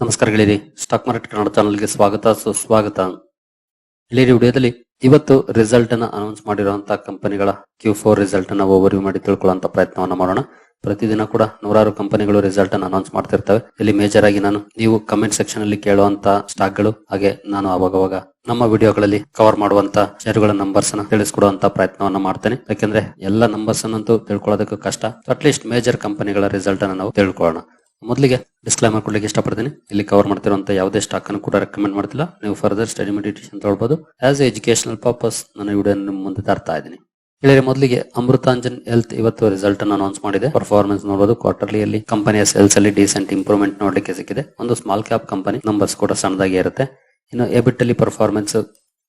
ನಮಸ್ಕಾರ ಗೆಳೆಯರಿ stock market Kannada ಚಾನಲ್ಗೆ ಸ್ವಾಗತ, ಸುಸ್ವಾಗತ. ಗೆಳೆಯರಿ, ವಿಡಿಯೋದಲ್ಲಿ ಇವತ್ತು ರಿಸಲ್ಟ್ ಅನ್ನ ಅನೌನ್ಸ್ ಮಾಡಿರುವಂತಹ ಕಂಪನಿಗಳ ಕ್ಯೂ ಫೋರ್ ರಿಸಲ್ಟ್ ಅನ್ನ ಓವರ್ವ್ಯೂ ಮಾಡಿ ತಿಳ್ಕೊಳ್ಳುವಂತ ಪ್ರಯತ್ನವನ್ನ ಮಾಡೋಣ. ಪ್ರತಿದಿನ ಕೂಡ ನೂರಾರು ಕಂಪನಿಗಳು ರಿಸಲ್ಟ್ ಅನ್ನ ಅನೌನ್ಸ್ ಮಾಡ್ತಿರ್ತವೆ. ಇಲ್ಲಿ ಮೇಜರ್ ಆಗಿ ನಾನು, ನೀವು ಕಮೆಂಟ್ ಸೆಕ್ಷನ್ ಅಲ್ಲಿ ಕೇಳುವಂತ ಸ್ಟಾಕ್ಗಳು ಹಾಗೆ ನಾನು ಅವಾಗವಾಗ ನಮ್ಮ ವಿಡಿಯೋಗಳಲ್ಲಿ ಕವರ್ ಮಾಡುವಂತ ಶೇರ್ಗಳ ನಂಬರ್ಸ್ ಅನ್ನ ತಿಳಿಸ್ಕೊಡುವಂತ ಪ್ರಯತ್ನವನ್ನ ಮಾಡ್ತೇನೆ. ಯಾಕಂದ್ರೆ ಎಲ್ಲ ನಂಬರ್ಸ್ ಅನ್ನಂತೂ ತಿಳ್ಕೊಳ್ಳೋದಕ್ಕೂ ಕಷ್ಟ. ಅಟ್ಲೀಸ್ಟ್ ಮೇಜರ್ ಕಂಪನಿಗಳ ರಿಸಲ್ಟ್ ಅನ್ನ ನಾವು ತಿಳ್ಕೊಳ್ಳೋಣ. ಮೊದಲಿಗೆ ಡಿಸ್ಕ್ಲೈಮರ್ ಕೊಡ್ಲಿಕ್ಕೆ ಇಷ್ಟಪಡ್ತೀನಿ. ಇಲ್ಲಿ ಕವರ್ ಮಾಡ್ತಿರುವಂತ ಯಾವುದೇ ಸ್ಟಾಕ್ ಅನ್ನು ಕೂಡ ರೆಕಮೆಂಡ್ ಮಾಡ್ತಿಲ್ಲ. ನೀವು ಫರ್ದರ್ ಸ್ಟಡಿ ಮೆಡಿಟೇಷನ್ ತೊಗೊಳ್ಬಹುದು ಆಸ್ ಎಜುಕೇಶನಲ್ ಪರ್ಪಸ್ ನನ್ನ ವಿಡಿಯೋ ನಿಮ್ಮ ಮುಂದೆ ತರ್ತಾ ಇದ್ದೀನಿ. ಹೇಳಿದ್ರೆ ಮೊದಲಿಗೆ ಅಮೃತಾಂಜನ್ ಹೆಲ್ತ್ ಇವತ್ತು ರಿಸಲ್ಟ್ ಅನ್ನು ಅನೌನ್ಸ್ ಮಾಡಿದೆ. ಪರ್ಫಾರ್ಮೆನ್ಸ್ ನೋಡಬಹುದು ಕ್ವಾರ್ಟರ್ಲಿ ಅಲ್ಲಿ ಕಂಪನಿಯ ಸೇಲ್ಸ್ ಅಲ್ಲಿ ಡೀಸೆಂಟ್ ಇಂಪ್ರೂವ್ಮೆಂಟ್ ನೋಡಲಿಕ್ಕೆ ಸಿಕ್ಕಿದೆ. ಒಂದು ಸ್ಮಾಲ್ ಕ್ಯಾಪ್ ಕಂಪನಿ ನಂಬರ್ಸ್ ಕೂಡ ಸಣ್ಣದಾಗಿ ಇರುತ್ತೆ. ಇನ್ನು ಎಬಿಟ್ ಅಲ್ಲಿ ಪರ್ಫಾರ್ಮೆನ್ಸ್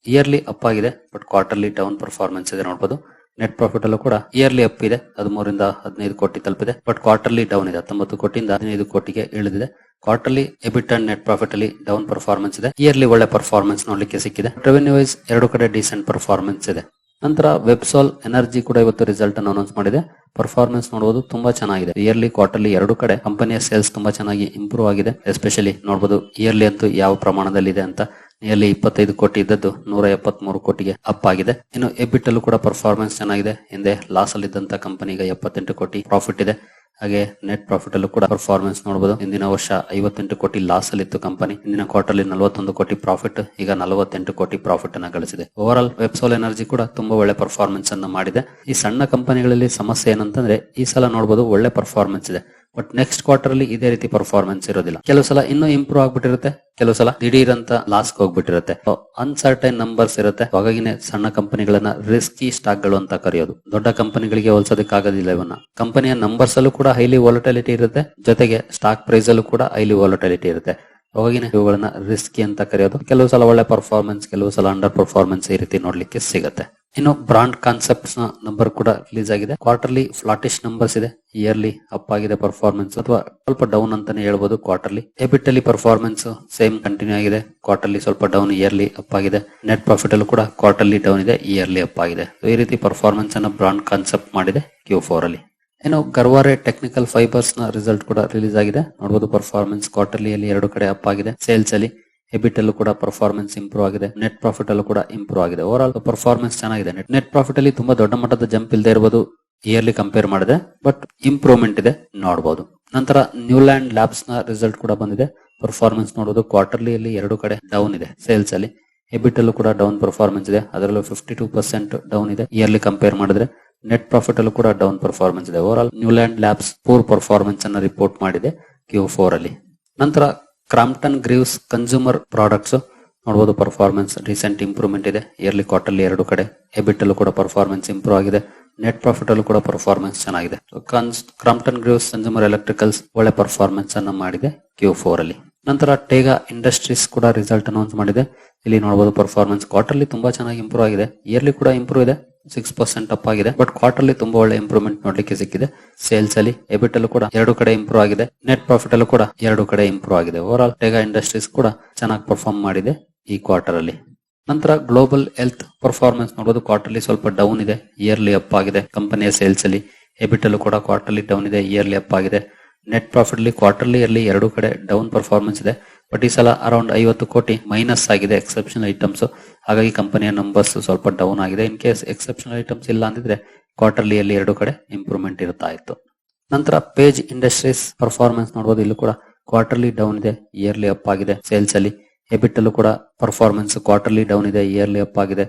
ಇಯರ್ಲಿ ಅಪ್ ಆಗಿದೆ. ಬಟ್ ಕ್ವಾರ್ಟರ್ಲಿ ಡೌನ್ ಪರ್ಫಾರ್ಮೆನ್ಸ್ ಇದೆ ನೋಡಬಹುದು ನೆಟ್ ಪ್ರಾಫಿಟ್ ಅಲ್ಲೂ ಕೂಡ ಇಯರ್ಲಿ ಅಪ್ ಇದೆ. ಹದಿಮೂರಿಂದ ಹದಿನೈದು ಕೋಟಿ ತಲುಪಿದೆ. ಬಟ್ ಕ್ವಾರ್ಟರ್ಲಿ ಡೌನ್ ಇದೆ. ಹತ್ತೊಂಬತ್ತು ಕೋಟಿಯಿಂದ ಹದಿನೈದು ಕೋಟಿಗೆ ಇಳಿದಿದೆ. Quarterly EBIT and net profit ಅಲ್ಲಿ ಡೌನ್ ಪರ್ಫಾರ್ಮೆನ್ಸ್ ಇದೆ. ಇಯರ್ಲಿ ಒಳ್ಳೆ ಪರ್ಫಾರ್ಮೆನ್ಸ್ ನೋಡ್ಲಿಕ್ಕೆ ಸಿಕ್ಕಿದೆ. ರೆವೆನ್ಯೂ ವೈಸ್ ಎರಡು ಕಡೆ ಡಿಸೆಂಟ್ ಪರ್ಫಾರ್ಮೆನ್ಸ್ ಇದೆ. ನಂತರ ವೆಬ್ಸಾಲ್ ಎನರ್ಜಿ ಕೂಡ ಇವತ್ತು ರಿಸಲ್ಟ್ ಅನ್ನು ಅನೌನ್ಸ್ ಮಾಡಿದೆ. ಪರ್ಫಾರ್ಮೆನ್ಸ್ ನೋಡಬಹುದು ತುಂಬಾ ಚೆನ್ನಾಗಿದೆ. ಇಯರ್ಲಿ ಕ್ವಾರ್ಟರ್ಲಿ ಎರಡು ಕಡೆ ಕಂಪನಿಯ ಸೇಲ್ಸ್ ತುಂಬಾ ಚೆನ್ನಾಗಿ ಇಂಪ್ರೂವ್ ಆಗಿದೆ. ಎಸ್ಪೆಷಲಿ ನೋಡಬಹುದು ಇಯರ್ಲಿ ಅಂತೂ ಯಾವ ಪ್ರಮಾಣದಲ್ಲಿ ಇದೆ ಅಂತ ನಿಯರ್ಲಿ ಇಪ್ಪತ್ತೈದು ಕೋಟಿ ಇದ್ದದ್ದು ನೂರ ಎಪ್ಪತ್ತ್ ಮೂರು ಕೋಟಿಗೆ ಅಪ್ ಆಗಿದೆ. ಇನ್ನು ಎಬಿಟ್ ಅಲ್ಲೂ ಕೂಡ ಪರ್ಫಾರ್ಮೆನ್ಸ್ ಚೆನ್ನಾಗಿದೆ. ಹಿಂದೆ ಲಾಸ್ ಅಲ್ಲಿ ಇದ್ದಂತ ಈಗ ಎಪ್ಪತ್ತೆಂಟು ಕೋಟಿ ಪ್ರಾಫಿಟ್ ಇದೆ. ಹಾಗೆ ನೆಟ್ ಪ್ರಾಫಿಟ್ ಅಲ್ಲೂ ಕೂಡ ಪರ್ಫಾರ್ಮೆನ್ಸ್ ನೋಡಬಹುದು ಹಿಂದಿನ ವರ್ಷ ಐವತ್ತೆಂಟು ಕೋಟಿ ಲಾಸ್ ಅಲ್ಲಿ ಇತ್ತು ಕಂಪನಿ ಹಿಂದಿನ ಅಲ್ಲಿ ನಲವತ್ತೊಂದು ಕೋಟಿ ಪ್ರಾಫಿಟ್ ಈಗ ನಲವತ್ತೆಂಟು ಕೋಟಿ ಪ್ರಾಫಿಟ್ ಅನ್ನ ಗಳಿಸಿದೆ. ಓವರ್ ಆಲ್ ವೆಬ್ಸೋಲ್ ಎನರ್ಜಿ ಕೂಡ ತುಂಬಾ ಒಳ್ಳೆ ಪರ್ಫಾರ್ಮೆನ್ಸ್ ಅನ್ನ ಮಾಡಿದೆ. ಈ ಸಣ್ಣ ಕಂಪನಿಗಳಲ್ಲಿ ಸಮಸ್ಯೆ ಏನಂತಂದ್ರೆ, ಈ ಸಲ ನೋಡಬಹುದು ಒಳ್ಳೆ ಪರ್ಫಾರ್ಮೆನ್ಸ್ ಇದೆ. ಬಟ್ ನೆಕ್ಸ್ಟ್ ಕ್ವಾರ್ಟರ್ ಅಲ್ಲಿ ಇದೇ ರೀತಿ ಪರ್ಫಾರ್ಮೆನ್ಸ್ ಇರೋದಿಲ್ಲ. ಕೆಲವು ಸಲ ಇನ್ನೂ ಇಂಪ್ರೂವ್ ಆಗ್ಬಿಟ್ಟಿರುತ್ತೆ, ಕೆಲವು ಸಲ ದಿಢೀರ್ ಅಂತ ಲಾಸ್ ಹೋಗ್ಬಿಟ್ಟಿರುತ್ತೆ. ಅನ್ಸರ್ಟೈನ್ ನಂಬರ್ಸ್ ಇರುತ್ತೆ. ಹಾಗಾಗಿನೇ ಸಣ್ಣ ಕಂಪನಿಗಳನ್ನ ರಿಸ್ಕಿ ಸ್ಟಾಕ್ಗಳು ಅಂತ ಕರೆಯೋದು. ದೊಡ್ಡ ಕಂಪನಿಗಳಿಗೆ ಹೋಲಿಸೋದಕ್ಕಾಗೋದಿಲ್ಲ ಇವನ್ನ. ಕಂಪನಿಯ ನಂಬರ್ಸ್ ಅಲ್ಲೂ ಕೂಡ ಹೈಲಿ ವಾಲಟಿಲಿಟಿ ಇರುತ್ತೆ. ಜೊತೆಗೆ ಸ್ಟಾಕ್ ಪ್ರೈಸ್ ಅಲ್ಲೂ ಕೂಡ ಹೈಲಿ ವಾಲಟಿಲಿಟಿ ಇರುತ್ತೆ. ಹಾಗಾಗಿನೇ ಇವುಗಳನ್ನ ರಿಸ್ಕ್ ಅಂತ ಕರೆಯೋದು. ಕೆಲವು ಸಲ ಒಳ್ಳೆ ಪರ್ಫಾರ್ಮೆನ್ಸ್ ಕೆಲವು ಸಲ ಅಂಡರ್ ಪರ್ಫಾರ್ಮೆನ್ಸ್ ಈ ರೀತಿ ನೋಡ್ಲಿಕ್ಕೆ ಸಿಗುತ್ತೆ. ಇನ್ನು ಬ್ರಾಂಡ್ ಕಾನ್ಸೆಪ್ಟ್ಸ್ನ ನಂಬರ್ ಕೂಡ ರಿಲೀಸ್ ಆಗಿದೆ. ಕ್ವಾರ್ಟರ್ಲಿ ಫ್ಲಾಟಿಶ್ ನಂಬರ್ಸ್ ಇದೆ. ಇಯರ್ಲಿ ಅಪ್ ಆಗಿದೆ ಪರ್ಫಾರ್ಮೆನ್ಸ್ ಅಥವಾ ಸ್ವಲ್ಪ ಡೌನ್ ಅಂತಾನೆ ಹೇಳ್ಬೋದು ಕ್ವಾರ್ಟರ್ಲಿ ಎಬಿಟ್ ಅಲ್ಲಿ ಪರ್ಫಾರ್ಮೆನ್ಸ್ ಸೇಮ್ ಕಂಟಿನ್ಯೂ ಆಗಿದೆ. ಕ್ವಾರ್ಟರ್ಲಿ ಸ್ವಲ್ಪ ಡೌನ್ ಇಯರ್ಲಿ ಅಪ್ ಆಗಿದೆ. ನೆಟ್ ಪ್ರಾಫಿಟ್ ಅಲ್ಲೂ ಕೂಡ ಕ್ವಾರ್ಟರ್ಲಿ ಡೌನ್ ಇದೆ ಇಯರ್ಲಿ ಅಪ್ ಆಗಿದೆ. ಈ ರೀತಿ ಪರ್ಫಾರ್ಮೆನ್ಸ್ ಅನ್ನ ಬ್ರಾಂಡ್ ಕಾನ್ಸೆಪ್ಟ್ ಮಾಡಿದೆ ಕ್ಯೂ ಫೋರ್ ಅಲ್ಲಿ. ಇನ್ನು ಕರ್ವಾರೆ ಟೆಕ್ನಿಕಲ್ ಫೈಬರ್ಸ್ನ ರಿಸಲ್ಟ್ ಕೂಡ ರಿಲೀಸ್ ಆಗಿದೆ. ನೋಡಬಹುದು ಪರ್ಫಾರ್ಮೆನ್ಸ್ ಕ್ವಾರ್ಟರ್ಲಿ ಅಲ್ಲಿ ಎರಡು ಕಡೆ ಅಪ್ ಆಗಿದೆ. ಸೇಲ್ಸ್ ಅಲ್ಲಿ ಹೆಬಿಟ್ ಅಲ್ಲೂ ಕೂಡ ಪರ್ಫಾರ್ಮೆನ್ಸ್ ಇಂಪ್ರೂವ್ ಆಗಿದೆ. ನೆಟ್ ಪ್ರಾಫಿಟ್ ಅಲ್ಲೂ ಕೂಡ ಇಂಪ್ರೂವ್ ಆಗಿದೆ. ಓವರ್ ಆಲ್ ಪರ್ಫಾರ್ಮೆನ್ಸ್ ಚೆನ್ನಾಗಿದೆ. ನೆಟ್ ಪ್ರಾಫಿಟ್ ಅಲ್ಲಿ ತುಂಬಾ ದೊಡ್ಡ ಮಟ್ಟದ ಜಂಪ್ ಇಲ್ಲದೆ ಇರಬಹುದು ಇಯರ್ಲಿ ಕಂಪೇರ್ ಮಾಡಿದೆ. ಬಟ್ ಇಂಪ್ರೂವ್ಮೆಂಟ್ ಇದೆ ನೋಡಬಹುದು ನಂತರ ನ್ಯೂಲ್ಯಾಂಡ್ ಲ್ಯಾಬ್ಸ್ನ ರಿಸಲ್ಟ್ ಕೂಡ ಬಂದಿದೆ. ಪರ್ಫಾರ್ಮೆನ್ಸ್ ನೋಡಬಹುದು ಕ್ವಾರ್ಟರ್ಲಿ ಅಲ್ಲಿ ಎರಡು ಕಡೆ ಡೌನ್ ಇದೆ ಸೇಲ್ಸ್ ಅಲ್ಲಿ. ಹೆಬಿಟ್ ಅಲ್ಲೂ ಕೂಡ ಡೌನ್ ಪರ್ಫಾರ್ಮೆನ್ಸ್ ಇದೆ. ಅದರಲ್ಲೂ ಫಿಫ್ಟಿ ಟೂ ಪರ್ಸೆಂಟ್ ಡೌನ್ ಇದೆ ಇಯರ್ಲಿ ಕಂಪೇರ್ ಮಾಡಿದ್ರೆ. ನೆಟ್ ಪ್ರಾಫಿಟ್ ಅಲ್ಲೂ ಕೂಡ ಡೌನ್ ಪರ್ಫಾರ್ಮೆನ್ಸ್ ಇದೆ. Overall Neuland labs poor performance ಅನ್ನ ರಿಪೋರ್ಟ್ ಮಾಡಿದೆ ಕ್ಯೂ ಫೋರ್ ಅಲ್ಲಿ. ನಂತರ ಕ್ರಾಂಪ್ಟನ್ ಗ್ರೀವ್ಸ್ ಕನ್ಸ್ಯೂಮರ್ ಪ್ರಾಡಕ್ಟ್ಸ್ ನೋಡಬಹುದು ಪರ್ಫಾರ್ಮೆನ್ಸ್ ರೀಸೆಂಟ್ ಇಂಪ್ರೂವ್ಮೆಂಟ್ ಇದೆ. ಇಯರ್ಲಿ ಕ್ವಾರ್ಟರ್ಲಿ ಎರಡು ಕಡೆ. ಎಬಿಟ್ ಅಲ್ಲೂ ಕೂಡ ಪರ್ಫಾರ್ಮೆನ್ಸ್ ಇಂಪ್ರೂವ್ ಆಗಿದೆ. ನೆಟ್ ಪ್ರಾಫಿಟ್ ಅಲ್ಲೂ ಕೂಡ ಪರ್ಫಾರ್ಮೆನ್ಸ್ ಚೆನ್ನಾಗಿದೆ. ಕ್ರಾಂಪ್ಟನ್ ಗ್ರೀವ್ಸ್ ಕನ್ಸ್ಯೂಮರ್ ಎಲೆಕ್ಟ್ರಿಕಲ್ಸ್ ಒಳ್ಳೆ ಪರ್ಫಾರ್ಮೆನ್ಸ್ ಅನ್ನ ಮಾಡಿದೆ ಕ್ಯೂ ಫೋರ್ ಅಲ್ಲಿ. ನಂತರ ಟೇಗಾ ಇಂಡಸ್ಟ್ರೀಸ್ ಕೂಡ ರಿಸಲ್ಟ್ ಅನೌನ್ಸ್ ಮಾಡಿದೆ. ಇಲ್ಲಿ ನೋಡಬಹುದು ಪರ್ಫಾರ್ಮೆನ್ಸ್ ಕ್ವಾರ್ಟರ್ಲಿ ತುಂಬಾ ಚೆನ್ನಾಗಿ ಇಂಪ್ರೂವ್ ಆಗಿದೆ. ಇಯರ್ಲಿ ಕೂಡ ಇಂಪ್ರೂವ್ ಇದೆ. ಸಿಕ್ಸ್ ಪರ್ಸೆಂಟ್ ಅಪ್ ಆಗಿದೆ. ಬಟ್ ಕ್ವಾರ್ಟರ್ಲಿ ತುಂಬಾ ಒಳ್ಳೆ ಇಂಪ್ರೂವ್ಮೆಂಟ್ ನೋಡ್ಲಿಕ್ಕೆ ಸಿಕ್ಕಿದೆ. ಸೇಲ್ಸ್ ಅಲ್ಲಿ ಎಬಿಟ್ ಅಲ್ಲೂ ಕೂಡ ಎರಡು ಕಡೆ ಇಂಪ್ರೂವ್ ಆಗಿದೆ. ನೆಟ್ ಪ್ರಾಫಿಟ್ ಅಲ್ಲೂ ಕೂಡ ಎರಡು ಕಡೆ ಇಂಪ್ರೂವ್ ಆಗಿದೆ. ಓವರ್ ಆಲ್ ಟೆಗಾ ಇಂಡಸ್ಟ್ರೀಸ್ ಕೂಡ ಚೆನ್ನಾಗಿ ಪರ್ಫಾರ್ಮ್ ಮಾಡಿದೆ ಈ ಕ್ವಾರ್ಟರ್ ಅಲ್ಲಿ. ನಂತರ ಗ್ಲೋಬಲ್ ಹೆಲ್ತ್ ಪರ್ಫಾರ್ಮೆನ್ಸ್ ನೋಡಬಹುದು ಕ್ವಾರ್ಟರ್ಲಿ ಸ್ವಲ್ಪ ಡೌನ್ ಇದೆ ಇಯರ್ಲಿ ಅಪ್ ಆಗಿದೆ. ಕಂಪನಿಯ ಸೇಲ್ಸ್ ಅಲ್ಲಿ ಎಬಿಟ್ ಅಲ್ಲೂ ಕೂಡ ಕ್ವಾರ್ಟರ್ಲಿ ಡೌನ್ ಇದೆ ಇಯರ್ಲಿ ಅಪ್ ಆಗಿದೆ. ನೆಟ್ ಪ್ರಾಫಿಟ್ ಅಲ್ಲಿ ಕ್ವಾರ್ಟರ್ಲಿ ಅಲ್ಲಿ ಎರಡು ಕಡೆ ಡೌನ್ ಪರ್ಫಾರ್ಮೆನ್ಸ್ ಇದೆ. ಬಟ್ ಈ ಸಲ ಅರೌಂಡ್ ಐವತ್ತು ಕೋಟಿ ಮೈನಸ್ ಆಗಿದೆ ಎಕ್ಸೆಪ್ಷನಲ್ ಐಟಮ್ಸ್ ಹಾಗಾಗಿ ಕಂಪನಿಯ ನಂಬರ್ಸ್ ಸ್ವಲ್ಪ ಡೌನ್ ಆಗಿದೆ. ಇನ್ ಕೇಸ್ ಎಕ್ಸೆಪ್ಷನಲ್ ಐಟಮ್ಸ್ ಇಲ್ಲ ಅಂದಿದ್ರೆ ಕ್ವಾರ್ಟರ್ಲಿ ಅಲ್ಲಿ ಎರಡು ಕಡೆ ಇಂಪ್ರೂವ್ಮೆಂಟ್ ಇರ್ತಾ ಇತ್ತು. ನಂತರ ಪೇಜ್ ಇಂಡಸ್ಟ್ರೀಸ್ ಪರ್ಫಾರ್ಮೆನ್ಸ್ ನೋಡಬಹುದು ಇಲ್ಲೂ ಕೂಡ ಕ್ವಾರ್ಟರ್ಲಿ ಡೌನ್ ಇದೆ ಇಯರ್ಲಿ ಅಪ್ ಆಗಿದೆ. ಸೇಲ್ಸ್ ಅಲ್ಲಿ ಎಬಿಟ್ ಅಲ್ಲೂ ಕೂಡ ಪರ್ಫಾರ್ಮೆನ್ಸ್ ಕ್ವಾರ್ಟರ್ಲಿ ಡೌನ್ ಇದೆ ಇಯರ್ಲಿ ಅಪ್ ಆಗಿದೆ.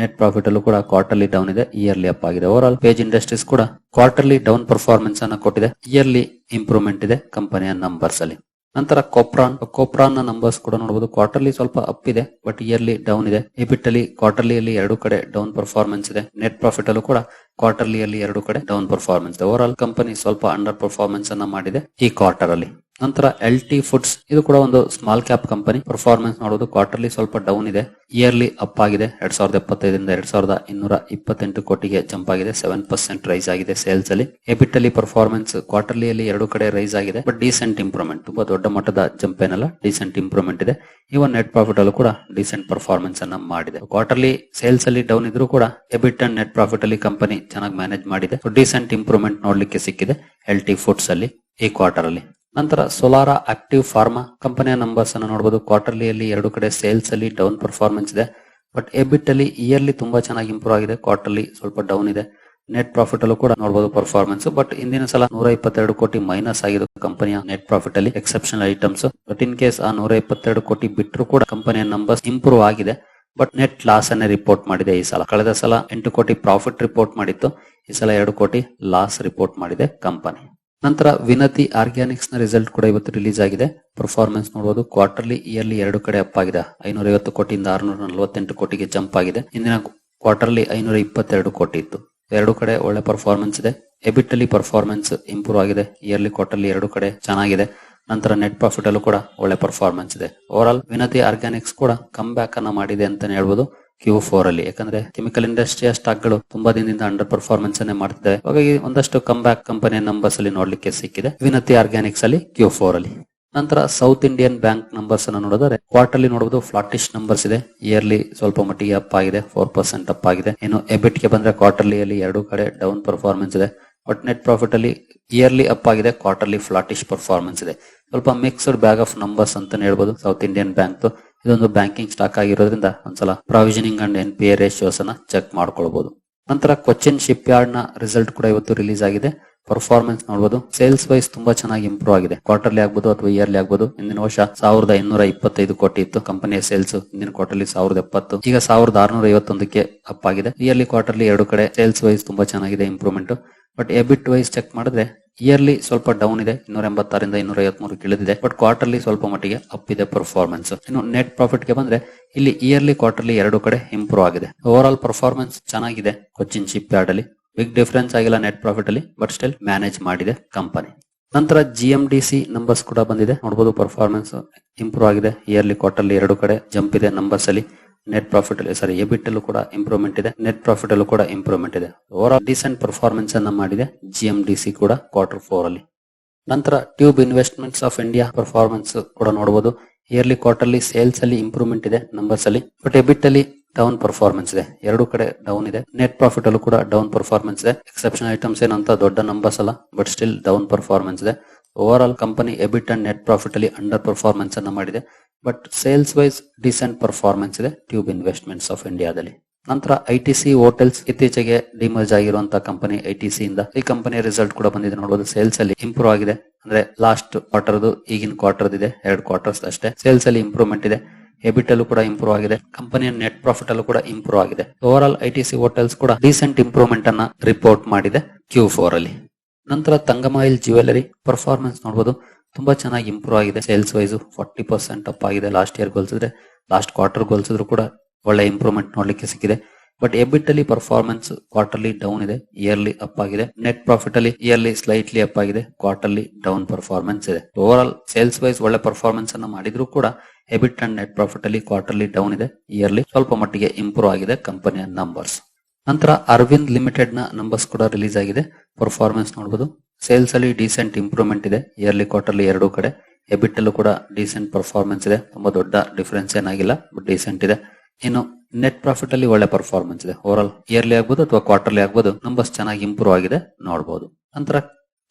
ನೆಟ್ ಪ್ರಾಫಿಟ್ ಅಲ್ಲೂ ಕೂಡ ಕ್ವಾರ್ಟರ್ಲಿ ಡೌನ್ ಇದೆ ಇಯರ್ಲಿ ಅಪ್ ಆಗಿದೆ. ಓವರ್ ಆಲ್ ಪೇಜ್ ಇಂಡಸ್ಟ್ರೀಸ್ ಕೂಡ ಕ್ವಾರ್ಟರ್ಲಿ ಡೌನ್ ಪರ್ಫಾರ್ಮೆನ್ಸ್ ಅನ್ನ ಕೊಟ್ಟಿದೆ ಇಯರ್ಲಿ ಇಂಪ್ರೂವ್ಮೆಂಟ್ ಇದೆ ಕಂಪನಿಯ ನಂಬರ್ಸ್ ಅಲ್ಲಿ. ನಂತರ ಕೊಪ್ರಾನ್ ಕೊಪ್ರಾನ್ನ ನಂಬರ್ಸ್ ಕೂಡ ನೋಡಬಹುದು ಕ್ವಾರ್ಟರ್ಲಿ ಸ್ವಲ್ಪ ಅಪ್ ಇದೆ ಬಟ್ ಇಯರ್ಲಿ ಡೌನ್ ಇದೆ. ಎಬಿಟ್ ಅಲ್ಲಿ ಕ್ವಾರ್ಟರ್ಲಿ ಅಲ್ಲಿ ಎರಡು ಕಡೆ ಡೌನ್ ಪರ್ಫಾರ್ಮೆನ್ಸ್ ಇದೆ. ನೆಟ್ ಪ್ರಾಫಿಟ್ ಅಲ್ಲೂ ಕೂಡ ಕ್ವಾರ್ಟರ್ಲಿ ಅಲ್ಲಿ ಎರಡು ಕಡೆ down performance over all company ಸ್ವಲ್ಪ ಅಂಡರ್ ಪರ್ಫಾರ್ಮೆನ್ಸ್ ಅನ್ನ ಮಾಡಿದೆ ಈ ಕ್ವಾರ್ಟರ್ ಅಲ್ಲಿ ನಂತರ ಎಲ್ ಟಿ ಫುಡ್ಸ್ ಇದು ಕೂಡ ಒಂದು ಸ್ಮಾಲ್ ಕ್ಯಾಪ್ ಕಂಪನಿ ಪರ್ಫಾರ್ಮೆನ್ಸ್ ನೋಡೋದು ಕ್ವಾರ್ಟರ್ಲಿ ಸ್ವಲ್ಪ ಡೌನ್ ಇದೆ. ಇಯರ್ಲಿ ಅಪ್ ಆಗಿದೆ. ಎರಡ್ ಸಾವಿರದ ಎಪ್ಪತ್ತೈದರಿಂದ ಎರಡ್ ಸಾವಿರದ ಇನ್ನೂರ ಇಪ್ಪತ್ತೆಂಟು ಕೋಟಿಗೆ ಜಂಪ್ ಆಗಿದೆ. ಸೆವೆನ್ ಪರ್ಸೆಂಟ್ ರೈಸ್ ಆಗಿದೆ ಸೇಲ್ಸ್ ಅಲ್ಲಿ. ಎಬಿಟ್ ಅಲ್ಲಿ ಪರ್ಫಾರ್ಮೆನ್ಸ್ ಕ್ವಾರ್ಟರ್ಲಿ ಅಲ್ಲಿ ಎರಡು ಕಡೆ ರೈಸ್ ಆಗಿದೆ. ಬಟ್ ಡೀಸೆಂಟ್ ಇಂಪ್ರೂವ್ಮೆಂಟ್ ತುಂಬಾ ದೊಡ್ಡ ಮಟ್ಟದ ಜಂಪ್ ಏನಲ್ಲ ಡೀಸೆಂಟ್ ಇಂಪ್ರೂವ್ಮೆಂಟ್ ಇದೆ. ಇವನ್ ನೆಟ್ ಪ್ರಾಫಿಟ್ ಅಲ್ಲೂ ಕೂಡ ಡಿಸೆಂಟ್ ಪರ್ಫಾರ್ಮೆನ್ಸ್ ಅನ್ನ ಮಾಡಿದೆ. ಕ್ವಾರ್ಟರ್ಲಿ ಸೇಲ್ಸ್ ಅಲ್ಲಿ ಡೌನ್ ಇದ್ರೂ ಕೂಡ ಎಬಿಟ್ ಅಂಡ್ ನೆಟ್ ಪ್ರಾಫಿಟ್ ಅಲ್ಲಿ ಕಂಪನಿ ಚೆನ್ನಾಗಿ ಮ್ಯಾನೇಜ್ ಮಾಡಿದೆ. ಡಿಸೆಂಟ್ ಇಂಪ್ರೂವ್ಮೆಂಟ್ ನೋಡ್ಲಿಕ್ಕೆ ಸಿಕ್ಕಿದೆ ಎಲ್ ಟಿ ಫುಡ್ಸ್ ಅಲ್ಲಿ ಈ ಕ್ವಾರ್ಟರ್ ಅಲ್ಲಿ. ನಂತರ ಸೋಲಾರ ಆಕ್ಟಿವ್ ಫಾರ್ಮಾ ಕಂಪನಿಯ ನಂಬರ್ಸ್ ಅನ್ನು ನೋಡಬಹುದು ಕ್ವಾರ್ಟರ್ಲಿಯಲ್ಲಿ ಎರಡು ಕಡೆ ಸೇಲ್ಸ್ ಅಲ್ಲಿ ಡೌನ್ ಪರ್ಫಾರ್ಮೆನ್ಸ್ ಇದೆ. ಬಟ್ ಎಬಿಟ್ ಅಲ್ಲಿ ಇಯರ್ಲಿ ತುಂಬಾ ಚೆನ್ನಾಗಿ ಇಂಪ್ರೂವ್ ಆಗಿದೆ. ಕ್ವಾರ್ಟರ್ಲಿ ಸ್ವಲ್ಪ ಡೌನ್ ಇದೆ. ನೆಟ್ ಪ್ರಾಫಿಟ್ ಅಲ್ಲೂ ಕೂಡ ನೋಡಬಹುದು ಪರ್ಫಾರ್ಮೆನ್ಸ್ ಬಟ್ ಇಂದಿನ ಸಲ ನೂರ ಇಪ್ಪತ್ತೆರಡು ಕೋಟಿ ಮೈನಸ್ ಆಗಿದೆ ಕಂಪನಿಯ ನೆಟ್ ಪ್ರಾಫಿಟ್ ಅಲ್ಲಿ exceptional items but in case ಆ ನೂರ ಇಪ್ಪತ್ತೆರಡು ಕೋಟಿ ಬಿಟ್ಟರು ಕೂಡ ಕಂಪನಿಯ ನಂಬರ್ಸ್ ಇಂಪ್ರೂವ್ ಆಗಿದೆ. ಬಟ್ ನೆಟ್ ಲಾಸ್ ಅನ್ನೇ ರಿಪೋರ್ಟ್ ಮಾಡಿದೆ ಈ ಸಲ. ಕಳೆದ ಸಲ ಎಂಟು ಕೋಟಿ ಪ್ರಾಫಿಟ್ ರಿಪೋರ್ಟ್ ಮಾಡಿತ್ತು. ಈ ಸಲ ಎರಡು ಕೋಟಿ ಲಾಸ್ ರಿಪೋರ್ಟ್ ಮಾಡಿದೆ ಕಂಪನಿ ನಂತರ ವಿನತಿ ಆರ್ಗ್ಯಾನಿಕ್ಸ್ನ ರಿಸಲ್ಟ್ ಕೂಡ ಇವತ್ತು ರಿಲೀಸ್ ಆಗಿದೆ. ಪರ್ಫಾರ್ಮೆನ್ಸ್ ನೋಡಬಹುದು ಕ್ವಾರ್ಟರ್ಲಿ ಇಯರ್ಲಿ ಎರಡು ಕಡೆ ಅಪ್ ಆಗಿದೆ. ಐನೂರ ಐವತ್ತು ಕೋಟಿಯಿಂದ ಆರ್ನೂರ ನಲವತ್ತೆಂಟು ಕೋಟಿಗೆ ಜಂಪ್ ಆಗಿದೆ. ಇಂದಿನ ಕ್ವಾರ್ಟರ್ಲಿ ಐನೂರ ಇಪ್ಪತ್ತೆರಡು ಕೋಟಿ ಇತ್ತು. ಎರಡು ಕಡೆ ಒಳ್ಳೆ ಪರ್ಫಾರ್ಮೆನ್ಸ್ ಇದೆ. ಎಬಿಟ್ ಅಲ್ಲಿ ಪರ್ಫಾರ್ಮೆನ್ಸ್ ಇಂಪ್ರೂವ್ ಆಗಿದೆ. ಇಯರ್ಲಿ ಕ್ವಾರ್ಟರ್ಲಿ ಎರಡು ಕಡೆ ಚೆನ್ನಾಗಿದೆ. ನಂತರ ನೆಟ್ ಪ್ರಾಫಿಟ್ ಅಲ್ಲೂ ಕೂಡ ಒಳ್ಳೆ ಪರ್ಫಾರ್ಮೆನ್ಸ್ ಇದೆ. ಓವರ್ ಆಲ್ ವಿನತಿ ಆರ್ಗ್ಯಾನಿಕ್ಸ್ ಕೂಡ ಕಮ್ ಬ್ಯಾಕ್ ಅನ್ನ ಮಾಡಿದೆ ಅಂತಾನೆ ಹೇಳ್ಬೋದು ಕ್ಯೂ ಫೋರ್ ಅಲ್ಲಿ. ಯಾಕಂದ್ರೆ ಕೆಮಿಕಲ್ ಇಂಡಸ್ಟ್ರಿಯ ಸ್ಟಾಕ್ಗಳು ತುಂಬಾ ದಿನದಿಂದ ಅಂಡರ್ ಪರ್ಫಾರ್ಮೆನ್ಸ್ ಅನ್ನೇ ಮಾಡ್ತಿದೆ ಹಾಗಾಗಿ ಒಂದಷ್ಟು ಕಮ್ ಬ್ಯಾಕ್ ಕಂಪನಿಯ ನಂಬರ್ಸ್ ಅಲ್ಲಿ ನೋಡ್ಲಿಕ್ಕೆ ಸಿಕ್ಕಿದೆ. ವಿನತಿ ಆರ್ಗ್ಯಾನಿಕ್ಸ್ ಅಲ್ಲಿ ಕ್ಯೂ ಫೋರ್ ಅಲ್ಲಿ. ನಂತರ ಸೌತ್ ಇಂಡಿಯನ್ ಬ್ಯಾಂಕ್ ನಂಬರ್ಸ್ ಅನ್ನು ನೋಡಿದರೆ ಕ್ವಾರ್ಟರ್ಲಿ ನೋಡಬಹುದು ಫ್ಲಾಟಿಶ್ ನಂಬರ್ಸ್ ಇದೆ. ಇಯರ್ಲಿ ಸ್ವಲ್ಪ ಮಟ್ಟಿಗೆ ಅಪ್ ಆಗಿದೆ ಫೋರ್ ಪರ್ಸೆಂಟ್ ಅಪ್ ಆಗಿದೆ. ಇನ್ನು ಎಬಿಟ್ಗೆ ಬಂದ್ರೆ ಕ್ವಾರ್ಟರ್ಲಿ ಅಲ್ಲಿ ಎರಡು ಕಡೆ ಡೌನ್ ಪರ್ಫಾರ್ಮೆನ್ಸ್ ಇದೆ. ಬಟ್ ನೆಟ್ ಪ್ರಾಫಿಟ್ ಅಲ್ಲಿ ಇಯರ್ಲಿ ಅಪ್ ಆಗಿದೆ ಕ್ವಾರ್ಟರ್ಲಿ ಫ್ಲಾಟಿಶ್ ಪರ್ಫಾರ್ಮೆನ್ಸ್ ಇದೆ. ಸ್ವಲ್ಪ ಮಿಕ್ಸ್ಡ್ ಬ್ಯಾಗ್ ಆಫ್ ನಂಬರ್ಸ್ ಅಂತ ಹೇಳ್ಬೋದು ಸೌತ್ ಇಂಡಿಯನ್ ಬ್ಯಾಂಕ್ ಇದೊಂದು ಬ್ಯಾಂಕಿಂಗ್ ಸ್ಟಾಕ್ ಆಗಿರೋದ್ರಿಂದ ಒಂದ್ಸಲ provisioning and N P A ratios ಅನ್ನ ಚೆಕ್ ಮಾಡ್ಕೊಳ್ಬಹುದು ನಂತರ ಕೊಚ್ಚಿನ್ ಶಿಪ್ ಯಾರ್ಡ್ನ ರಿಸಲ್ಟ್ ಕೂಡ ಇವತ್ತು ರಿಲೀಸ್ ಆಗಿದೆ. ಪರ್ಫಾರ್ಮೆನ್ಸ್ ನೋಡಬಹುದು ಸೇಲ್ಸ್ ವೈಸ್ ತುಂಬಾ ಚೆನ್ನಾಗಿ ಇಂಪ್ರೂವ್ ಆಗಿದೆ. ಕ್ವಾರ್ಟರ್ಲಿ ಆಗಬಹುದು ಅಥವಾ ಇಯರ್ಲಿ ಆಗಬಹುದು ಇಂದಿನ ವರ್ಷ ಸಾವಿರದ ಇನ್ನೂರ ಇಪ್ಪತ್ತೈದು ಕೋಟಿ ಇತ್ತು. ಕಂಪನಿಯ ಸೇಲ್ಸ್ ಇಂದಿನ ಕ್ವಾರ್ಟರ್ಲಿ ಸಾವಿರದ ಎಪ್ಪತ್ತು. ಈಗ ಸಾವಿರದ ಆರ್ನೂರ ಐವತ್ತೊಂದಕ್ಕೆ ಅಪ್ ಆಗಿದೆ. ಇಯರ್ಲಿ ಕ್ವಾರ್ಟರ್ಲಿ ಎರಡು ಕಡೆ ಸೇಲ್ಸ್ ವೈಸ್ ತುಂಬಾ ಚೆನ್ನಾಗಿದೆ improvement but EBIT wise check ಮಾಡಿದ್ರೆ ಇಯರ್ಲಿ ಸ್ವಲ್ಪ ಡೌನ್ ಇದೆ. ಇನ್ನೂರ ಎಂಬತ್ತಾರಿಂದ ಇನ್ನೂರ ಐವತ್ಮೂರು ಇಳಿದಿದೆ ಬಟ್ ಕ್ವಾರ್ಟರ್ಲಿ ಸ್ವಲ್ಪ ಮಟ್ಟಿಗೆ ಅಪ್ ಇದೆ ಪರ್ಫಾರ್ಮೆನ್ಸ್ ಇನ್ನು ನೆಟ್ ಪ್ರಾಫಿಟ್ಗೆ ಬಂದ್ರೆ ಇಲ್ಲಿ ಇಯರ್ಲಿ ಕ್ವಾರ್ಟರ್ಲಿ ಎರಡು ಕಡೆ ಇಂಪ್ರೂವ್ ಆಗಿದೆ. ಓವರ್ ಆಲ್ ಪರ್ಫಾರ್ಮೆನ್ಸ್ ಚೆನ್ನಾಗಿದೆ. ಕೊಚ್ಚಿನ್ ಶಿಪ್ ಯಾರ್ಡ್ ಅಲ್ಲಿ. ಬಿಗ್ ಡಿಫರೆನ್ಸ್ ಆಗಿಲ್ಲ ನೆಟ್ ಪ್ರಾಫಿಟ್ ಅಲ್ಲಿ ಬಟ್ ಸ್ಟಿಲ್ ಮ್ಯಾನೇಜ್ ಮಾಡಿದೆ ಕಂಪನಿ ನಂತರ G M D C numbers ಕೂಡ ಬಂದಿದೆ. ನೋಡಬಹುದು ಪರ್ಫಾರ್ಮೆನ್ಸ್ ಇಂಪ್ರೂವ್ ಆಗಿದೆ. ಇಯರ್ಲಿ ಅಲ್ಲಿ ಎರಡು ಕಡೆ ಜಂಪ್ ಇದೆ ನಂಬರ್ಸ್ ಅಲ್ಲಿ. ನೆಟ್ ಪ್ರಾಫಿಟ್ ಅಲ್ಲಿ ಸಾರಿ ಎಬಿಟ್ ಅಲ್ಲೂ ಕೂಡ ಇಂಪ್ರೂವ್ಮೆಂಟ್ ಇದೆ. ನೆಟ್ ಪ್ರಾಫಿಟ್ ಅಲ್ಲೂ ಕೂಡ ಇಂಪ್ರೂವ್ಮೆಂಟ್ ಇದೆ. ಓವರ್ ಆಲ್ ಡಿಸೆಂಟ್ ಪರ್ಫಾರ್ಮೆನ್ಸ್ ಅನ್ನ ಮಾಡಿದೆ ಜಿ ಎಂ ಡಿ ಸಿ ಕೂಡ ಕ್ವಾರ್ಟರ್ ಫೋರ್ ಅಲ್ಲಿ. ನಂತರ tube investments of India performance ಕೂಡ ನೋಡಬಹುದು ಇಯರ್ಲಿ ಕ್ವಾರ್ಟರ್ಲಿ ಸೇಲ್ಸ್ ಅಲ್ಲಿ ಇಂಪ್ರೂವ್ಮೆಂಟ್ ಇದೆ ನಂಬರ್ಸ್ ಅಲ್ಲಿ. ಬಟ್ ಎಬಿಟ್ ಅಲ್ಲಿ ಡೌನ್ ಪರ್ಫಾರ್ಮೆನ್ಸ್ ಇದೆ. ಎರಡು ಕಡೆ ಡೌನ್ ಇದೆ. ನೆಟ್ ಪ್ರಾಫಿಟ್ ಅಲ್ಲೂ ಕೂಡ ಡೌನ್ ಪರ್ಫಾರ್ಮೆನ್ಸ್ ಇದೆ. ಎಕ್ಸೆಪ್ಷನ್ ಐಟಮ್ಸ್ ಏನಂತ ದೊಡ್ಡ ನಂಬರ್ಸ್ ಅಲ್ಲ ಬಟ್ ಸ್ಟಿಲ್ ಡೌನ್ ಪರ್ಫಾರ್ಮೆನ್ಸ್ ಇದೆ. Overall company EBIT and net profit ಅಲ್ಲಿ ಅಂಡರ್ ಪರ್ಫಾರ್ಮೆನ್ಸ್ ಅನ್ನ ಮಾಡಿದೆ. But sales wise decent performance ಇದೆ ಟ್ಯೂಬ್ ಇನ್ವೆಸ್ಟ್ಮೆಂಟ್ಸ್ ಆಫ್ ಇಂಡಿಯಾದಲ್ಲಿ ನಂತರ ಐ ಟಿ ಸಿ ಹೋಟೆಲ್ಸ್ ಇತ್ತೀಚೆಗೆ ಡಿಮರ್ಜ್ ಆಗಿರುವಂತಹ ಕಂಪನಿ ಐ ಟಿ ಸಿ ಇಂದ ಈ ಕಂಪನಿ ರಿಸಲ್ಟ್ ಕೂಡ ಬಂದಿದೆ. ನೋಡಬಹುದು ಸೇಲ್ಸ್ ಅಲ್ಲಿ ಇಂಪ್ರೂವ್ ಆಗಿದೆ. ಅಂದ್ರೆ ಲಾಸ್ಟ್ ಕ್ವಾರ್ಟರ್ ಈಗಿನ ಕ್ವಾರ್ಟರ್ ಇದೆ, ಎರಡು ಕ್ವಾರ್ಟರ್ಸ್ ಅಷ್ಟೇ. ಸೇಲ್ಸ್ ಅಲ್ಲಿ ಇಂಪ್ರೂವ್ಮೆಂಟ್ ಇದೆ. ಎಬಿಟ್ ಅಲ್ಲೂ ಕೂಡ ಇಂಪ್ರೂವ್ ಆಗಿದೆ. ಕಂಪನಿಯ ನೆಟ್ ಪ್ರಾಫಿಟ್ ಅಲ್ಲೂ ಕೂಡ ಇಂಪ್ರೂವ್ ಆಗಿದೆ. Overall I T C hotels ಕೂಡ ರೀಸೆಂಟ್ ಇಂಪ್ರೂವ್ಮೆಂಟ್ ಅನ್ನ ರಿಪೋರ್ಟ್ ಮಾಡಿದೆ ಕ್ಯೂ ಫೋರ್ ಅಲ್ಲಿ. ನಂತರ ತಂಗಮಾಯಿಲ್ ಜ್ಯುವೆಲರಿ ಪರ್ಫಾರ್ಮೆನ್ಸ್ ನೋಡಬಹುದು ತುಂಬಾ ಚೆನ್ನಾಗಿ ಇಂಪ್ರೂವ್ ಆಗಿದೆ. Sales wise forty percent up ಆಗಿದೆ. ಲಾಸ್ಟ್ ಇಯರ್ ಹೋಲಿಸಿದ್ರೆ ಲಾಸ್ಟ್ ಕ್ವಾರ್ಟರ್ ಹೋಲಿಸಿದ್ರು ಕೂಡ ಒಳ್ಳೆ ಇಂಪ್ರೂವ್ಮೆಂಟ್ ನೋಡ್ಲಿಕ್ಕೆ ಸಿಕ್ಕಿದೆ. ಬಟ್ ಎಬಿಟ್ ಅಲ್ಲಿ ಪರ್ಫಾರ್ಮೆನ್ಸ್ ಕ್ವಾರ್ಟರ್ಲಿ ಡೌನ್ ಇದೆ ಇಯರ್ಲಿ ಅಪ್ ಆಗಿದೆ. ನೆಟ್ ಪ್ರಾಫಿಟ್ ಅಲ್ಲಿ ಇಯರ್ಲಿ ಸ್ಲೈಟ್ಲಿ ಅಪ್ ಆಗಿದೆ ಕ್ವಾರ್ಟರ್ಲಿ ಡೌನ್ ಪರ್ಫಾರ್ಮೆನ್ಸ್ ಇದೆ. ಓವರ್ ಆಲ್ ಸೇಲ್ಸ್ ವೈಸ್ ಒಳ್ಳೆ ಪರ್ಫಾರ್ಮೆನ್ಸ್ ಅನ್ನ ಮಾಡಿದ್ರು ಕೂಡ ಎಬಿಟ್ ಅಂಡ್ ನೆಟ್ ಪ್ರಾಫಿಟ್ ಅಲ್ಲಿ ಕ್ವಾರ್ಟರ್ಲಿ ಡೌನ್ ಇದೆ ಇಯರ್ಲಿ ಸ್ವಲ್ಪ ಮಟ್ಟಿಗೆ ಇಂಪ್ರೂವ್ ಆಗಿದೆ ಕಂಪನಿಯ ನಂಬರ್ಸ್ ನಂತರ ಅರವಿಂದ್ ಲಿಮಿಟೆಡ್ನ ನಂಬರ್ಸ್ ಕೂಡ ರಿಲೀಸ್ ಆಗಿದೆ. ಪರ್ಫಾರ್ಮೆನ್ಸ್ ನೋಡಬಹುದು ಸೇಲ್ಸ್ ಅಲ್ಲಿ ಡೀಸೆಂಟ್ ಇಂಪ್ರೂವ್ಮೆಂಟ್ ಇದೆ ಇಯರ್ಲಿ ಕ್ವಾರ್ಟರ್ಲಿ ಎರಡು ಕಡೆ. ಎಬಿಟ್ ಅಲ್ಲೂ ಕೂಡ ಡೀಸೆಂಟ್ ಪರ್ಫಾರ್ಮೆನ್ಸ್ ಇದೆ. ತುಂಬಾ ದೊಡ್ಡ ಡಿಫರೆನ್ಸ್ ಏನಾಗಿಲ್ಲ ಬಟ್ ಡೀಸೆಂಟ್ ಇದೆ. ಇನ್ನು ನೆಟ್ ಪ್ರಾಫಿಟ್ ಅಲ್ಲಿ ಒಳ್ಳೆ ಪರ್ಫಾರ್ಮೆನ್ಸ್ ಇದೆ. ಓವರ್ ಇಯರ್ಲಿ ಆಗ್ಬೋದು ಅಥವಾ ಕ್ವಾರ್ಟರ್ಲಿ ಆಗ್ಬೋದು ನಂಬರ್ಸ್ ಚೆನ್ನಾಗಿ ಇಂಪ್ರೂವ್ ಆಗಿದೆ ನೋಡಬಹುದು ನಂತರ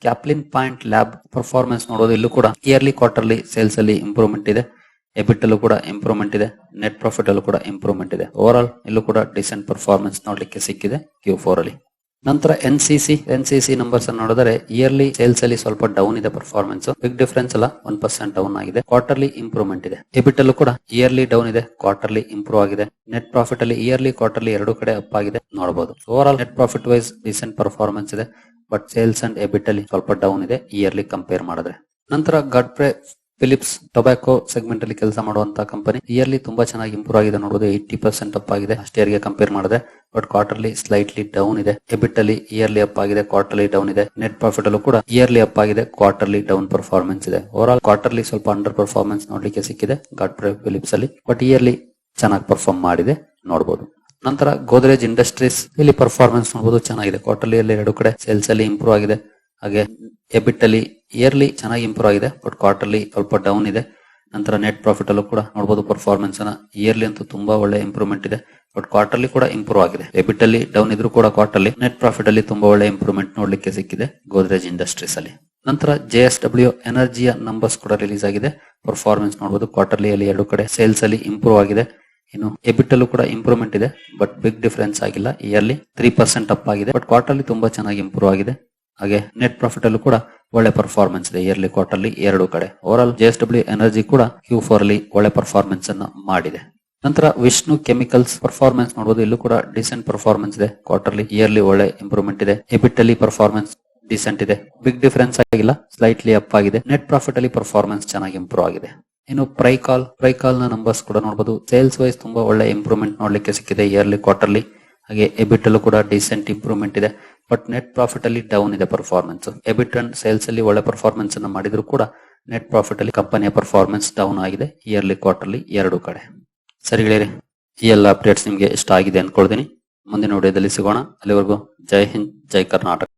ಕ್ಯಾಪ್ಲಿನ್ ಪಾಯಿಂಟ್ ಲ್ಯಾಬ್ ಪರ್ಫಾರ್ಮೆನ್ಸ್ ನೋಡೋದು, ಇಲ್ಲೂ ಕೂಡ ಇಯರ್ಲಿ ಕ್ವಾರ್ಟರ್ಲಿ ಸೇಲ್ಸ್ ಅಲ್ಲಿ ಇಂಪ್ರೂವ್ಮೆಂಟ್ ಇದೆ. ಎಬಿಟ್ ಅಲ್ಲೂ ಕೂಡ ಇಂಪ್ರೂವ್ಮೆಂಟ್ ಇದೆ. ನೆಟ್ ಪ್ರಾಫಿಟ್ ಅಲ್ಲೂ ಕೂಡ ಇಂಪ್ರೂವ್ಮೆಂಟ್ ಇದೆ. ಓವರ್ ಆಲ್ ಇಲ್ಲೂ ಕೂಡ ಡಿಸೆಂಟ್ ಪರ್ಫಾರ್ಮೆನ್ಸ್ ನೋಡ್ಲಿಕ್ಕೆ ಸಿಕ್ಕಿದೆ ಕ್ಯೂ ಫೋರ್ ಅಲ್ಲಿ. ನಂತರ N C C N C numbers ಅನ್ನು ನೋಡಿದರೆ ಇಯರ್ಲಿ ಸೇಲ್ಸ್ ಅಲ್ಲಿ ಸ್ವಲ್ಪ ಡೌನ್ ಇದೆ ಪರ್ಫಾರ್ಮೆನ್ಸ್ ಬಿಗ್ ಡಿಫರೆನ್ಸ್ ಅಲ್ಲ ಒನ್ ಪರ್ಸೆಂಟ್ ಡೌನ್ ಆಗಿದೆ. ಕ್ವಾರ್ಟರ್ಲಿ ಇಂಪ್ರೂವ್ಮೆಂಟ್ ಇದೆ. ಎಬಿಟ್ ಅಲ್ಲೂ ಕೂಡ ಇಯರ್ಲಿ ಡೌನ್ ಇದೆ ಕ್ವಾರ್ಟರ್ಲಿ ಇಂಪ್ರೂವ್ ಆಗಿದೆ. ನೆಟ್ ಪ್ರಾಫಿಟ್ ಅಲ್ಲಿ ಇಯರ್ಲಿ ಕ್ವಾರ್ಟರ್ಲಿ ಎರಡು ಕಡೆ ಅಪ್ ಆಗಿದೆ ನೋಡಬಹುದು overall net profit wise recent performance ಇದೆ ಬಟ್ ಸೇಲ್ಸ್ ಅಂಡ್ ಎಬಿಟ್ ಅಲ್ಲಿ ಸ್ವಲ್ಪ ಡೌನ್ ಇದೆ ಇಯರ್ಲಿ ಕಂಪೇರ್ ಮಾಡಿದ್ರೆ. ನಂತರ ಗಡ್ಪ್ರೆ ಫಿಲಿಪ್ಸ್ ಟೊಬ್ಯಾಕೋ ಸೆಗ್ಮೆಂಟ್ ಅಲ್ಲಿ ಕೆಲಸ ಮಾಡುವಂತ ಕಂಪನಿ ಇಯರ್ಲಿ ತುಂಬಾ ಚೆನ್ನಾಗಿ ಇಂಪ್ರೂವ್ ಆಗಿದೆ ನೋಡಬಹುದು ಏಯ್ಟಿ ಪರ್ಸೆಂಟ್ ಅಪ್ ಆಗಿದೆ. ಇಯರ್ಗೆ ಕಂಪೇರ್ ಮಾಡಿದೆ. ಬಟ್ ಕ್ವಾರ್ಟರ್ಲಿ ಸ್ಲೈಟ್ಲಿ ಡೌನ್ ಇದೆ. ಎಬಿಟ್ ಅಲ್ಲಿ ಇಯರ್ಲಿ ಅಪ್ ಆಗಿದೆ. ಕ್ವಾರ್ಟರ್ಲಿ ಡೌನ್ ಇದೆ. ನೆಟ್ ಪ್ರಾಫಿಟ್ ಅಲ್ಲೂ ಕೂಡ ಇಯರ್ಲಿ ಅಪ್ ಆಗಿದೆ. ಕ್ವಾರ್ಟರ್ಲಿ ಡೌನ್ ಪರ್ಫಾರ್ಮೆನ್ಸ್ ಇದೆ. ಓವರ್ ಆಲ್ ಕ್ವಾರ್ಟರ್ಲಿ ಸ್ವಲ್ಪ ಅಂಡರ್ ಪರ್ಫಾರ್ಮೆನ್ಸ್ ನೋಡ್ಲಿಕ್ಕೆ ಸಿಕ್ಕಿದೆ. ಗಾಡ್ಪ್ರೆ ಫಿಲಿಪ್ಸ್ ಅಲ್ಲಿ. ಬಟ್ ಇಯರ್ಲಿ ಚೆನ್ನಾಗಿ ಪರ್ಫಾರ್ಮ್ ಮಾಡಿದೆ. ನೋಡಬಹುದು ನಂತರ ಗೋದ್ರೇಜ್ ಇಂಡಸ್ಟ್ರೀಸ್ ಇಲ್ಲಿ ಪರ್ಫಾರ್ಮೆನ್ಸ್ ನೋಡಬಹುದು ಚೆನ್ನಾಗಿದೆ. ಕ್ವಾರ್ಟರ್ಲಿ ಅಲ್ಲಿ ಎರಡು ಕಡೆ ಸೇಲ್ಸ್ ಅಲ್ಲಿ ಇಂಪ್ರೂವ್ ಆಗಿದೆ. ಹಾಗೆ ಎಬಿಟ್ ಅಲ್ಲಿ ಇಯರ್ಲಿ ಚೆನ್ನಾಗಿ ಇಂಪ್ರೂವ್ ಆಗಿದೆ. ಬಟ್ ಕ್ವಾರ್ಟರ್ಲಿ ಸ್ವಲ್ಪ ಡೌನ್ ಇದೆ. ನಂತರ ನೆಟ್ ಪ್ರಾಫಿಟ್ ಅಲ್ಲೂ ಕೂಡ ನೋಡಬಹುದು ಪರ್ಫಾರ್ಮೆನ್ಸ್ ಅನ್ನ ಇಯರ್ಲಿ ಅಂತೂ ತುಂಬಾ ಒಳ್ಳೆ ಇಂಪ್ರೂವ್ಮೆಂಟ್ ಇದೆ. ಬಟ್ ಕ್ವಾರ್ಟರ್ಲಿ ಕೂಡ ಇಂಪ್ರೂವ್ ಆಗಿದೆ. ಎಬಿಟ್ ಅಲ್ಲಿ ಡೌನ್ ಇದ್ರೂ ಕೂಡ ಕ್ವಾರ್ಟರ್ಲಿ ನೆಟ್ ಪ್ರಾಫಿಟ್ ಅಲ್ಲಿ ತುಂಬಾ ಒಳ್ಳೆ ಇಂಪ್ರೂವ್ಮೆಂಟ್ ನೋಡ್ಲಿಕ್ಕೆ ಸಿಕ್ಕಿದೆ ಗೋದ್ರೇಜ್ ಇಂಡಸ್ಟ್ರೀಸ್ ಅಲ್ಲಿ. ನಂತರ ಜೆ ಎಸ್ ಡಬ್ಲ್ಯೂ ಎನರ್ಜಿಯ ನಂಬರ್ಸ್ ಕೂಡ ರಿಲೀಸ್ ಆಗಿದೆ. ಪರ್ಫಾರ್ಮೆನ್ಸ್ ನೋಡಬಹುದು ಕ್ವಾರ್ಟರ್ಲಿ ಅಲ್ಲಿ ಎರಡು ಕಡೆ ಸೇಲ್ಸ್ ಅಲ್ಲಿ ಇಂಪ್ರೂವ್ ಆಗಿದೆ. ಇನ್ನು ಎಬಿಟ್ ಅಲ್ಲೂ ಕೂಡ ಇಂಪ್ರೂವ್ಮೆಂಟ್ ಇದೆ. ಬಟ್ ಬಿಗ್ ಡಿಫರೆನ್ಸ್ ಆಗಿಲ್ಲ. ಇಯರ್ಲಿ ತ್ರೀ ಪರ್ಸೆಂಟ್ ಅಪ್ ಆಗಿದೆ. ಬಟ್ ಕ್ವಾರ್ಟರ್ಲಿ ತುಂಬಾ ಚೆನ್ನಾಗಿ ಇಂಪ್ರೂವ್ ಆಗಿದೆ. ಹಾಗೆ ನೆಟ್ ಪ್ರಾಫಿಟ್ ಅಲ್ಲೂ ಕೂಡ ಒಳ್ಳೆ ಪರ್ಫಾರ್ಮೆನ್ಸ್ ಇದೆ ಇಯರ್ಲಿ ಕ್ವಾರ್ಟರ್ಲಿ ಎರಡು ಕಡೆ. Overall J S W energy ಕೂಡ ಕ್ಯೂ ಫೋರ್ ಅಲ್ಲಿ ಒಳ್ಳೆ ಪರ್ಫಾರ್ಮೆನ್ಸ್ ಅನ್ನು ಮಾಡಿದೆ. ನಂತರ ವಿಷ್ಣು ಕೆಮಿಕಲ್ಸ್ ಪರ್ಫಾರ್ಮೆನ್ಸ್ ನೋಡಬಹುದು ಇಲ್ಲೂ ಕೂಡ ಡಿಸೆಂಟ್ ಪರ್ಫಾರ್ಮೆನ್ಸ್ ಇದೆ. ಕ್ವಾರ್ಟರ್ಲಿ ಇಯರ್ಲಿ ಒಳ್ಳೆ ಇಂಪ್ರೂವ್ಮೆಂಟ್ ಇದೆ. ಎಬಿಟ್ ಅಲ್ಲಿ ಪರ್ಫಾರ್ಮೆನ್ಸ್ ಡಿಸೆಂಟ್ ಇದೆ. ಬಿಗ್ ಡಿಫರೆನ್ಸ್ ಆಗಿಲ್ಲ. ಸ್ಲೈಟ್ಲಿ ಅಪ್ ಆಗಿದೆ. ನೆಟ್ ಪ್ರಾಫಿಟ್ ಅಲ್ಲಿ ಪರ್ಫಾರ್ಮೆನ್ಸ್ ಚೆನ್ನಾಗಿ ಇಂಪ್ರೂವ್ ಆಗಿದೆ. ಇನ್ನು ಪ್ರೈಕಾಲ್ ಪ್ರೈಕಾಲ್ನ ನಂಬರ್ಸ್ ಕೂಡ ನೋಡಬಹುದು ಸೇಲ್ಸ್ ವೈಸ್ ತುಂಬಾ ಒಳ್ಳೆ ಇಂಪ್ರೂವ್ಮೆಂಟ್ ನೋಡ್ಲಿಕ್ಕೆ ಸಿಕ್ಕಿದೆ ಇಯರ್ಲಿ ಕ್ವಾರ್ಟರ್ಲಿ ಹಾಗೆ ಎಬಿಟಲ್ಲೂ ಕೂಡ ಡಿಸೆಂಟ್ ಇಂಪ್ರೂವ್ಮೆಂಟ್ ಇದೆ. ಬಟ್ ನೆಟ್ ಪ್ರಾಫಿಟ್ ಅಲ್ಲಿ ಡೌನ್ ಇದೆ ಪರ್ಫಾರ್ಮೆನ್ಸ್ ಎಬಿಟ್ ಅಂಡ್ ಸೇಲ್ಸ್ ಅಲ್ಲಿ ಒಳ್ಳೆ ಪರ್ಫಾರ್ಮೆನ್ಸ್ ಅನ್ನು ಮಾಡಿದ್ರು ಕೂಡ ನೆಟ್ ಪ್ರಾಫಿಟ್ ಅಲ್ಲಿ ಕಂಪನಿಯ ಪರ್ಫಾರ್ಮೆನ್ಸ್ ಡೌನ್ ಆಗಿದೆ. ಇಯರ್ಲಿ ಕ್ವಾರ್ಟರ್ಲಿ ಎರಡು ಕಡೆ. ಸರಿ ಗೆಳೆಯರಿ, ಈ ಎಲ್ಲ ಅಪ್ಡೇಟ್ಸ್ ನಿಮಗೆ ಇಷ್ಟ ಆಗಿದೆ ಅನ್ಕೊಳ್ತೀನಿ. ಮುಂದಿನ ವಿಡಿಯೋದಲ್ಲಿ ಸಿಗೋಣ. ಅಲ್ಲಿವರೆಗೂ ಜೈ ಹಿಂದ್, ಜೈ ಕರ್ನಾಟಕ.